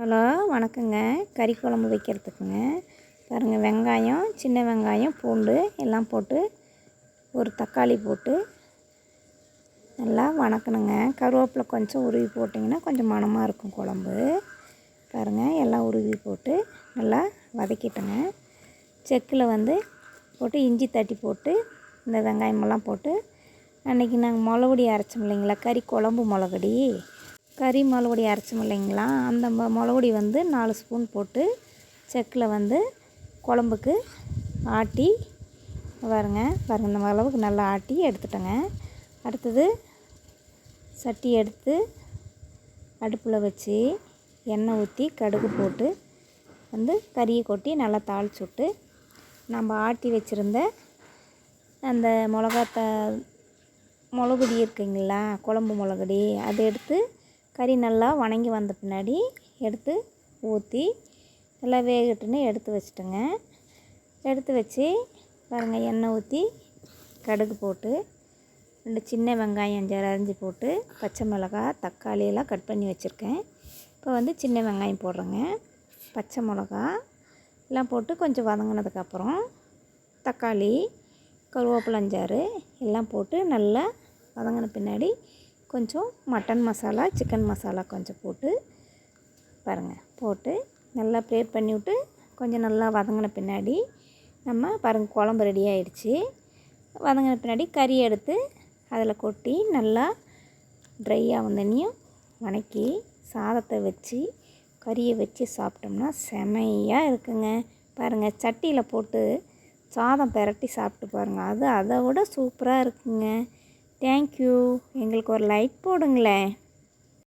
Hello வணக்கங்க. கறி குழம்பு வைக்கிறதுக்குங்க. பாருங்கள் வெங்காயம் சின்ன வெங்காயம் பூண்டு எல்லாம் போட்டு ஒரு தக்காளி போட்டு நல்லா வணக்கணுங்க. கருவேப்பிலை கொஞ்சம் உருவி போட்டிங்கன்னா கொஞ்சம் மணமாக இருக்கும் குழம்பு. பாருங்கள் எல்லாம் உருவி போட்டு நல்லா வதக்கிட்டோங்க. செக்கில் வந்து போட்டு இஞ்சி தட்டி போட்டு இந்த வெங்காயமெல்லாம் போட்டு அன்றைக்கி நாங்கள் மிளகுடி அரைச்சோம் இல்லைங்களா? கறி குழம்பு மிளகுடி. கறி மிளகுடி அரைச்சோம் இல்லைங்களா? அந்த மிளகுடி வந்து நாலு ஸ்பூன் போட்டு செக்கில் வந்து குழம்புக்கு ஆட்டி பாருங்க பாருங்கள் இந்த அளவுக்கு நல்லா ஆட்டி எடுத்துட்டேங்க. அடுத்தது சட்டி எடுத்து அடுப்பில் வச்சு எண்ணெய் ஊற்றி கடுகு போட்டு வந்து கறியை கொட்டி நல்லா தாளிச்சு விட்டு நம்ம ஆட்டி வச்சுருந்த அந்த மிளகாத்த மிளகுடி இருக்குங்களா குழம்பு மிளகுடி அதை எடுத்து கறி நல்லா வணங்கி வந்த பின்னாடி எடுத்து ஊற்றி நல்லா வேகட்டுன்னு எடுத்து வச்சுட்டேங்க. எடுத்து வச்சு பாருங்கள் எண்ணெய் ஊற்றி கடுகு போட்டு ரெண்டு சின்ன வெங்காயம் அஞ்சு அரைஞ்சி போட்டு பச்சை மிளகா தக்காளி எல்லாம் கட் பண்ணி வச்சுருக்கேன். இப்போ வந்து சின்ன வெங்காயம் போடுறேங்க. பச்சை மிளகா எல்லாம் போட்டு கொஞ்சம் வதங்கினதுக்கப்புறம் தக்காளி கருவேப்பிலஞ்சாறு எல்லாம் போட்டு நல்லா வதங்கின பின்னாடி கொஞ்சம் மட்டன் மசாலா சிக்கன் மசாலா கொஞ்சம் போட்டு பாருங்கள் போட்டு நல்லா ப்ரேட் பண்ணிவிட்டு கொஞ்சம் நல்லா வதங்கின பின்னாடி நம்ம பாருங்கள் குழம்பு ரெடி ஆகிடுச்சி வதங்கின பின்னாடி கறி எடுத்து அதில் கொட்டி நல்லா ட்ரையாக வந்தனையும் வணக்கி சாதத்தை வச்சு கறியை வச்சு சாப்பிட்டோம்னா செமையாக இருக்குங்க. பாருங்கள் சட்டியில் போட்டு சாதம் பெரட்டி சாப்பிட்டு பாருங்கள் அது அதை விட சூப்பராக இருக்குங்க. தேங்க்யூ. எங்களுக்கு ஒரு லைக் போடுங்களேன்.